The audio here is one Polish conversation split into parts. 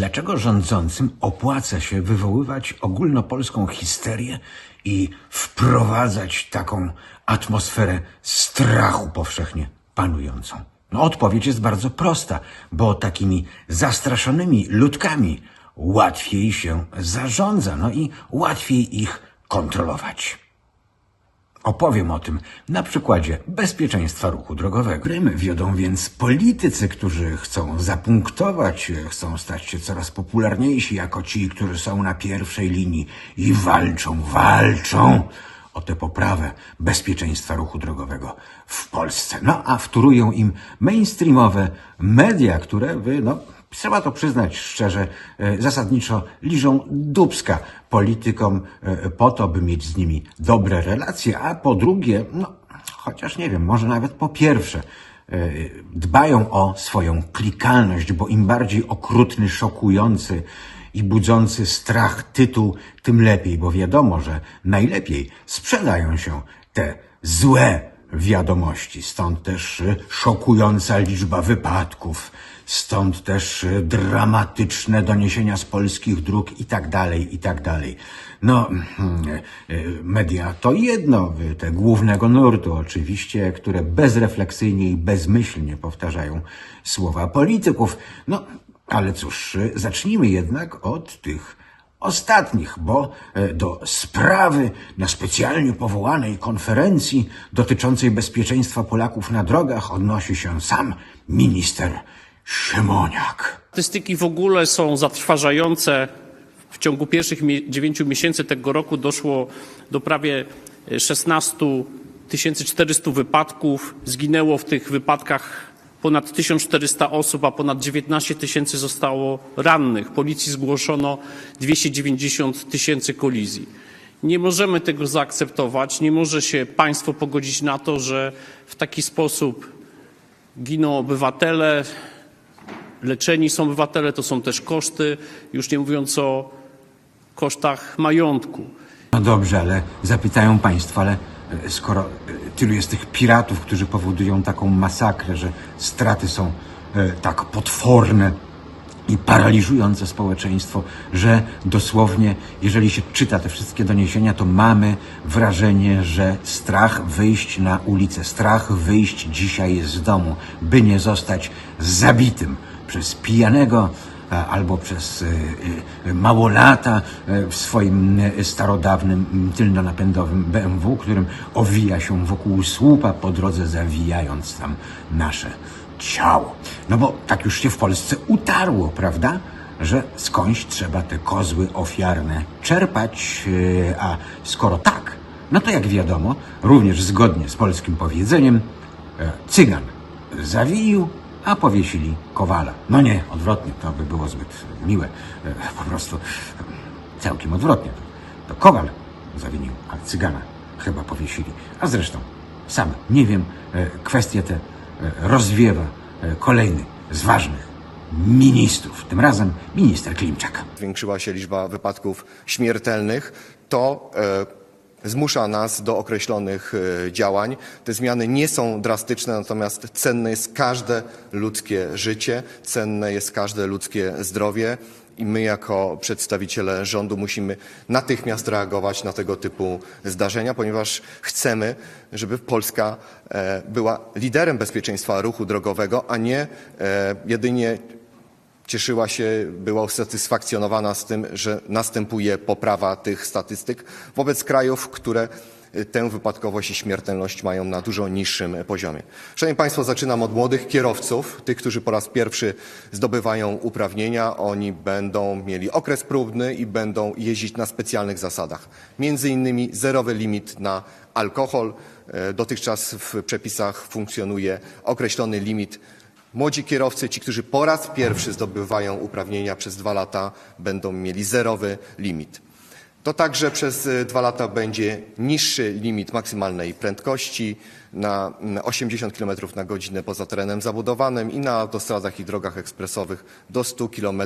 Dlaczego rządzącym opłaca się wywoływać ogólnopolską histerię i wprowadzać taką atmosferę strachu powszechnie panującą? No, odpowiedź jest bardzo prosta, bo takimi zastraszonymi ludkami łatwiej się zarządza, no i łatwiej ich kontrolować. Opowiem o tym na przykładzie bezpieczeństwa ruchu drogowego. Grym wiodą więc politycy, którzy chcą zapunktować, chcą stać się coraz popularniejsi jako ci, którzy są na pierwszej linii i walczą, walczą o tę poprawę bezpieczeństwa ruchu drogowego w Polsce. No a wtórują im mainstreamowe media, które wy, no, trzeba to przyznać szczerze, e, zasadniczo liżą dubska politykom e, po to, by mieć z nimi dobre relacje, a po drugie, no, chociaż nie wiem, może nawet po pierwsze, e, dbają o swoją klikalność, bo im bardziej okrutny, szokujący i budzący strach tytuł, tym lepiej, bo wiadomo, że najlepiej sprzedają się te złe wiadomości. Stąd też szokująca liczba wypadków, stąd też y, dramatyczne doniesienia z polskich dróg i tak dalej, i tak dalej. No, mm, y, media to jedno, te głównego nurtu oczywiście, które bezrefleksyjnie i bezmyślnie powtarzają słowa polityków. No, ale cóż, zacznijmy jednak od tych ostatnich, bo e, do sprawy na specjalnie powołanej konferencji dotyczącej bezpieczeństwa Polaków na drogach odnosi się sam minister Szymoniak. Statystyki w ogóle są zatrważające. W ciągu pierwszych dziewięciu miesięcy tego roku doszło do prawie e, 16 400 wypadków. Zginęło w tych wypadkach ponad 1400 osób, a ponad 19 tysięcy zostało rannych. Policji zgłoszono 290 tysięcy kolizji. Nie możemy tego zaakceptować. Nie może się państwo pogodzić na to, że w taki sposób giną obywatele, leczeni są obywatele, to są też koszty, już nie mówiąc o kosztach majątku. No dobrze, ale zapytają Państwo, ale e, skoro e, tylu jest tych piratów, którzy powodują taką masakrę, że straty są e, tak potworne i paraliżujące społeczeństwo, że dosłownie, jeżeli się czyta te wszystkie doniesienia, to mamy wrażenie, że strach wyjść na ulicę, strach wyjść dzisiaj z domu, by nie zostać zabitym przez pijanego, e, albo przez e, e, małolata w swoim starodawnym tylnonapędowym BMW, którym owija się wokół słupa, po drodze zawijając tam nasze ciało. No bo tak już się w Polsce utarło, prawda? Że skądś trzeba te kozły ofiarne czerpać, a skoro tak, no to jak wiadomo, również zgodnie z polskim powiedzeniem, cygan zawijił, a powiesili kowala. No nie, odwrotnie, to by było zbyt miłe. E, Po prostu e, całkiem odwrotnie. To kowal zawinił, a cygana chyba powiesili. A zresztą sam nie wiem, e, kwestię tę rozwiewa kolejny z ważnych ministrów, tym razem minister Klimczak. zwiększyła się liczba wypadków śmiertelnych, to zmusza nas do określonych e, działań. Te zmiany nie są drastyczne, natomiast cenne jest każde ludzkie życie, cenne jest każde ludzkie zdrowie. I my, jako przedstawiciele rządu, musimy natychmiast reagować na tego typu zdarzenia, ponieważ chcemy, żeby Polska e, była liderem bezpieczeństwa ruchu drogowego, a nie e, jedynie cieszyła się, była usatysfakcjonowana z tym, że następuje poprawa tych statystyk wobec krajów, które y, tę wypadkowość i śmiertelność mają na dużo niższym poziomie. Szanowni Państwo, zaczynam od młodych kierowców, tych, którzy po raz pierwszy zdobywają uprawnienia. Oni będą mieli okres próbny i będą jeździć na specjalnych zasadach. Między innymi zerowy limit na alkohol. E, Dotychczas w przepisach funkcjonuje określony limit Młodzi kierowcy, ci, którzy po raz pierwszy zdobywają uprawnienia przez dwa lata, będą mieli zerowy limit. To także przez e, dwa lata będzie niższy limit maksymalnej prędkości na na 80 km na godzinę poza terenem zabudowanym i na autostradach i drogach ekspresowych do 100 km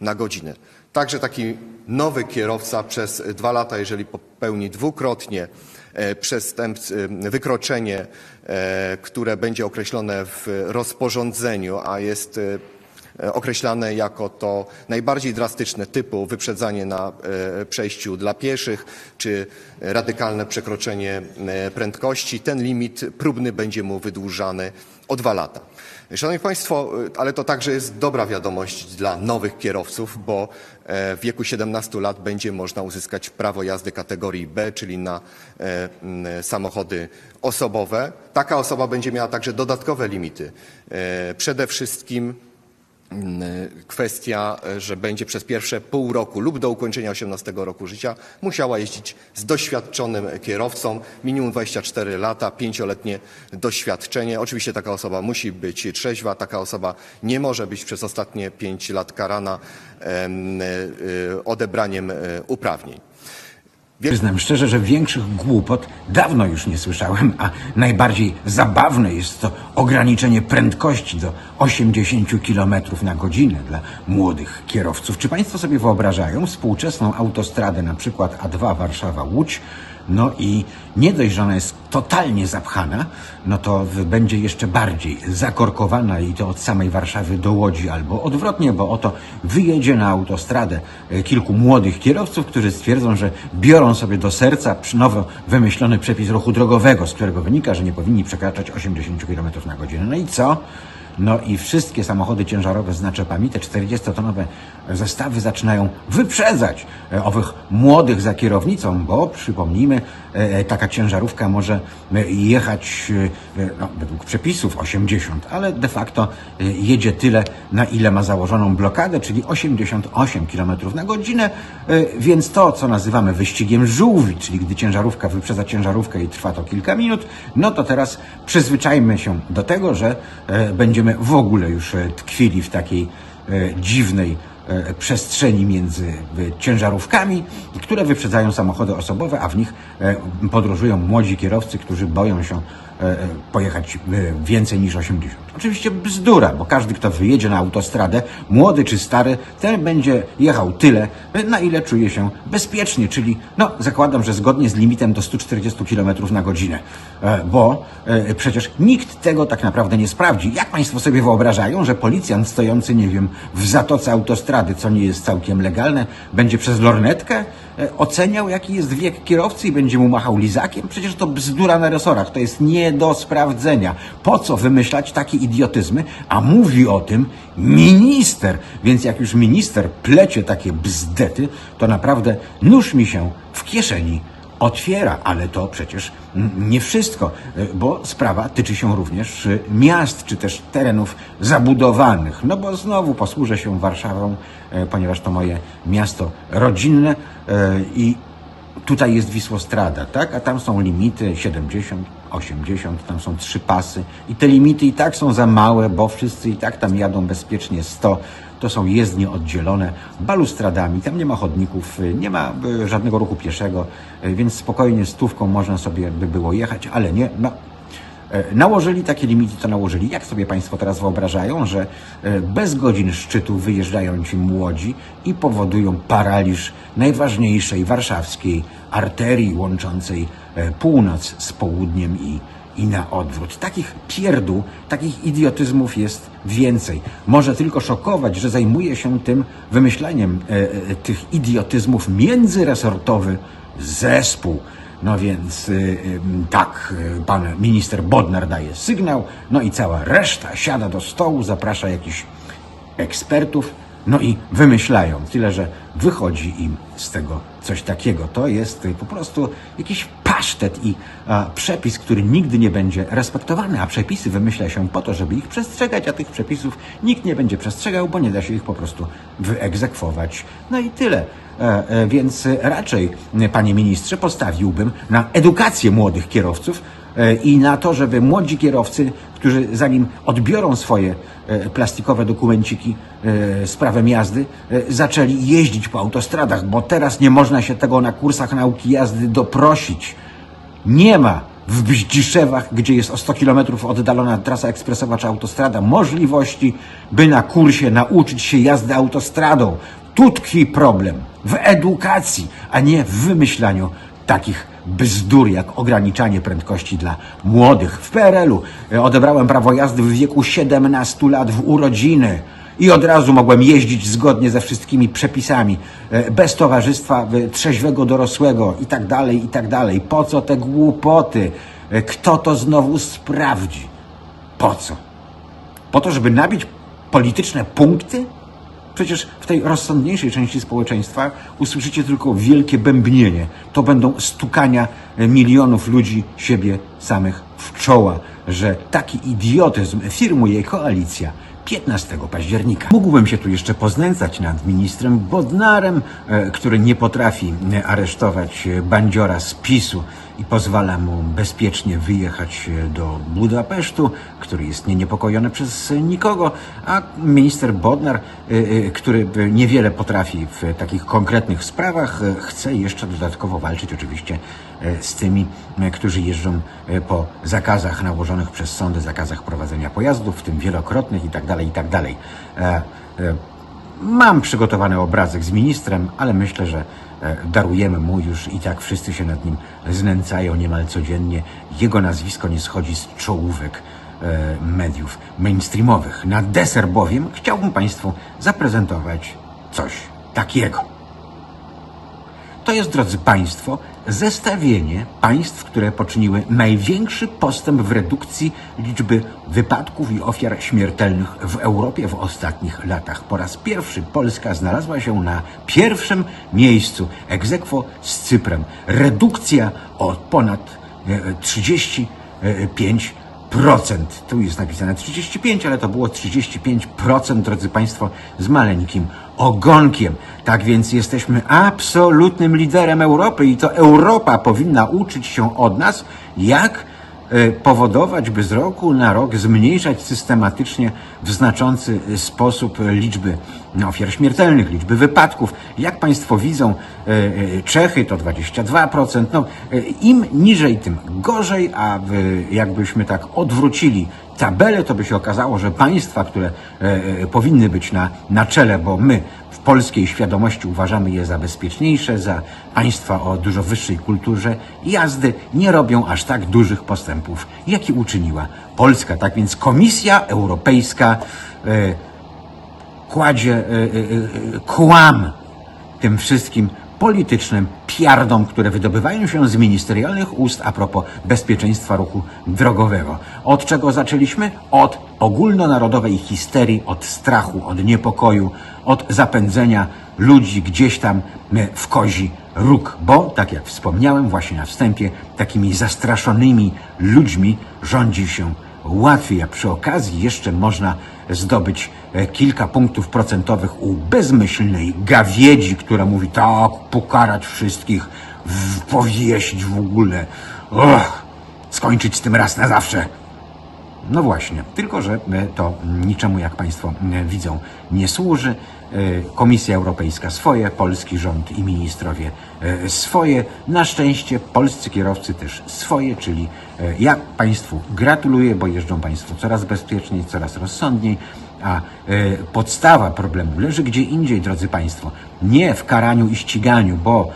na godzinę. Także taki nowy kierowca przez dwa lata, jeżeli popełni dwukrotnie przestępstw, e, wykroczenie, e, które będzie określone w rozporządzeniu, a jest e, e, określane jako to najbardziej drastyczne typu wyprzedzanie na e, przejściu dla pieszych, czy radykalne przekroczenie e, prędkości. Ten limit próbny będzie mu wydłużany o dwa lata. Szanowni Państwo, e, ale to także jest dobra wiadomość dla nowych kierowców, bo e, w wieku 17 lat będzie można uzyskać prawo jazdy kategorii B, czyli na e, samochody osobowe. Taka osoba będzie miała także dodatkowe limity. E, Przede wszystkim kwestia, e, że będzie przez pierwsze pół roku lub do ukończenia 18 roku życia musiała jeździć z doświadczonym kierowcą, minimum 24 lata, pięcioletnie doświadczenie. Oczywiście taka osoba musi być trzeźwa, taka osoba nie może być przez ostatnie 5 lat karana e, e, odebraniem uprawnień. Przyznam szczerze, że większych głupot dawno już nie słyszałem, a najbardziej zabawne jest to ograniczenie prędkości do 80 km na godzinę dla młodych kierowców. Czy Państwo sobie wyobrażają współczesną autostradę, na przykład A2 Warszawa-Łódź, no i nie dość, że ona jest totalnie zapchana, no to będzie jeszcze bardziej zakorkowana i to od samej Warszawy do Łodzi albo odwrotnie, bo oto wyjedzie na autostradę e, kilku młodych kierowców, którzy stwierdzą, że biorą sobie do serca nowo wymyślony przepis ruchu drogowego, z którego wynika, że nie powinni przekraczać 80 km na godzinę. No i co? No i wszystkie samochody ciężarowe z naczepami, te 40-tonowe zestawy zaczynają wyprzedzać e, owych młodych za kierownicą, bo przypomnijmy, e, taka ciężarówka może e, jechać e, e, no, według przepisów 80, ale de facto e, jedzie tyle, na ile ma założoną blokadę, czyli 88 km na godzinę, e, więc to, co nazywamy wyścigiem żółwi, czyli gdy ciężarówka wyprzedza ciężarówkę i trwa to kilka minut, no to teraz przyzwyczajmy się do tego, że e, będziemy w ogóle już e, tkwili w takiej e, dziwnej e, przestrzeni między ciężarówkami, które wyprzedzają samochody osobowe, a w nich podróżują młodzi kierowcy, którzy boją się pojechać e, więcej niż 80. Oczywiście bzdura, bo każdy, kto wyjedzie na autostradę, młody czy stary, ten będzie jechał tyle, e, na ile czuje się bezpiecznie, czyli no, zakładam, że zgodnie z limitem do 140 km na godzinę, E, bo e, przecież nikt tego tak naprawdę nie sprawdzi. Jak Państwo sobie wyobrażają, że policjant stojący, nie wiem, w zatoce autostrady, co nie jest całkiem legalne, będzie przez lornetkę e, oceniał, jaki jest wiek kierowcy i będzie mu machał lizakiem? Przecież to bzdura na resorach, to jest nie do sprawdzenia. Po co wymyślać takie idiotyzmy? A mówi o tym minister. Więc jak już minister plecie takie bzdety, to naprawdę nóż mi się w kieszeni otwiera, ale to przecież nie wszystko, y, bo sprawa tyczy się również y, miast, czy też terenów zabudowanych. No bo znowu posłużę się Warszawą, y, ponieważ to moje miasto rodzinne i tutaj jest Wisłostrada, tak? A tam są limity 70, 80, tam są trzy pasy i te limity i tak są za małe, bo wszyscy i tak tam jadą bezpiecznie 100. To są jezdnie oddzielone balustradami, tam nie ma chodników, y, nie ma y, żadnego ruchu pieszego, y, więc spokojnie stówką można sobie by było jechać, ale nie, no Nałożyli takie limity, to nałożyli. Jak sobie Państwo teraz wyobrażają, że e, bez godzin szczytu wyjeżdżają ci młodzi i powodują paraliż najważniejszej warszawskiej arterii łączącej e, północ z południem i, i na odwrót. Takich pierdół, takich idiotyzmów jest więcej. Może tylko szokować, że zajmuje się tym wymyśleniem e, e, tych idiotyzmów międzyresortowy zespół. No więc y, tak, y, pan minister Bodnar daje sygnał, no i cała reszta siada do stołu, zaprasza jakichś ekspertów, no i wymyślają. Tyle, że wychodzi im z tego coś takiego. To jest y, po prostu jakiś pasztet i a, przepis, który nigdy nie będzie respektowany, a przepisy wymyśla się po to, żeby ich przestrzegać, a tych przepisów nikt nie będzie przestrzegał, bo nie da się ich po prostu wyegzekwować. No i tyle. E, e, Więc raczej, panie ministrze, postawiłbym na edukację młodych kierowców e, i na to, żeby młodzi kierowcy, którzy zanim odbiorą swoje plastikowe dokumenciki z prawem jazdy, zaczęli jeździć po autostradach, bo teraz nie można się tego na kursach nauki jazdy doprosić. Nie ma w Bździszewach, gdzie jest o 100 kilometrów oddalona trasa ekspresowa czy autostrada, możliwości, by na kursie nauczyć się jazdy autostradą. Tu tkwi problem. W edukacji, a nie w wymyślaniu takich bzdur jak ograniczanie prędkości dla młodych. W PRL-u e, odebrałem prawo jazdy w wieku 17 lat w urodziny. I od razu mogłem jeździć zgodnie ze wszystkimi przepisami, e, bez towarzystwa e, trzeźwego dorosłego i tak dalej, i tak dalej. Po co te głupoty? E, Kto to znowu sprawdzi? Po co? Po to, żeby nabić polityczne punkty? Przecież w tej rozsądniejszej części społeczeństwa usłyszycie tylko wielkie bębnienie. To będą stukania milionów ludzi siebie samych w czoła, że taki idiotyzm firmuje koalicja 15 października. Mógłbym się tu jeszcze poznęcać nad ministrem Bodnarem, e, który nie potrafi e, aresztować e, bandziora z PiSu i pozwala mu bezpiecznie wyjechać do Budapesztu, który jest nieniepokojony przez nikogo, a minister Bodnar, e, e, który niewiele potrafi w takich konkretnych sprawach, e, chce jeszcze dodatkowo walczyć oczywiście z tymi, którzy jeżdżą po zakazach nałożonych przez sądy, zakazach prowadzenia pojazdów, w tym wielokrotnych i tak dalej, i tak. E, e, Mam przygotowany obrazek z ministrem, ale myślę, że darujemy mu już i tak wszyscy się nad nim znęcają niemal codziennie. Jego nazwisko nie schodzi z czołówek e, mediów mainstreamowych. Na deser bowiem chciałbym Państwu zaprezentować coś takiego. To jest, drodzy Państwo, zestawienie państw, które poczyniły największy postęp w redukcji liczby wypadków i ofiar śmiertelnych w Europie w ostatnich latach. Po raz pierwszy Polska znalazła się na pierwszym miejscu, aequo z Cyprem. Redukcja o ponad e, 35 procent. Tu jest napisane 35, ale to było 35%, drodzy Państwo, z maleńkim ogonkiem. Tak więc jesteśmy absolutnym liderem Europy i to Europa powinna uczyć się od nas, jak e, powodować, by z roku na rok zmniejszać systematycznie w znaczący sposób liczby ofiar śmiertelnych, liczby wypadków. Jak Państwo widzą, e, e, Czechy to 22%. No, e, Im niżej, tym gorzej, a jakbyśmy tak odwrócili tabelę, to by się okazało, że państwa, które powinny być na, na czele, bo my w polskiej świadomości uważamy je za bezpieczniejsze, za państwa o dużo wyższej kulturze jazdy, nie robią aż tak dużych postępów, jaki uczyniła Polska. Tak więc Komisja Europejska kładzie e, e, e, kłam tym wszystkim politycznym piardom, które wydobywają się z ministerialnych ust a propos bezpieczeństwa ruchu drogowego. Od czego zaczęliśmy? Od ogólnonarodowej histerii, od strachu, od niepokoju, od zapędzenia ludzi gdzieś tam w kozi róg, bo, tak jak wspomniałem właśnie na wstępie, takimi zastraszonymi ludźmi rządzi się łatwiej, a przy okazji jeszcze można zdobyć e, kilka punktów procentowych u bezmyślnej gawiedzi, która mówi tak, pokarać wszystkich, w, powiesić w ogóle, och, skończyć z tym raz na zawsze. No właśnie, tylko że e, to niczemu, jak Państwo e, widzą, nie służy. E, Komisja Europejska swoje, polski rząd i ministrowie e, swoje. Na szczęście polscy kierowcy też swoje, czyli e, ja Państwu gratuluję, bo jeżdżą Państwo coraz bezpieczniej, coraz rozsądniej. A podstawa problemu leży gdzie indziej, drodzy Państwo. Nie w karaniu i ściganiu, bo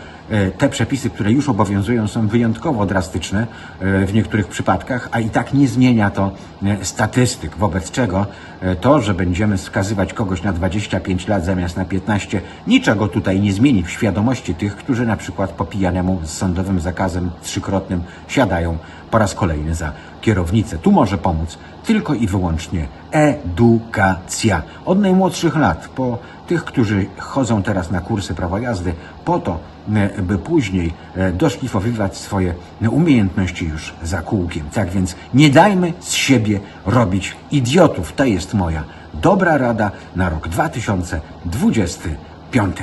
te przepisy, które już obowiązują, są wyjątkowo drastyczne e, w niektórych przypadkach, a i tak nie zmienia to e, statystyk, wobec czego e, to, że będziemy skazywać kogoś na 25 lat zamiast na 15, niczego tutaj nie zmieni w świadomości tych, którzy na przykład po pijanemu z sądowym zakazem trzykrotnym siadają po raz kolejny za kierownicę. Tu może pomóc tylko i wyłącznie edukacja. Od najmłodszych lat, po tych, którzy chodzą teraz na kursy prawa jazdy, po to, e, by później e, doszlifowywać swoje e, umiejętności już za kółkiem. Tak więc nie dajmy z siebie robić idiotów. To jest moja dobra rada na rok 2025.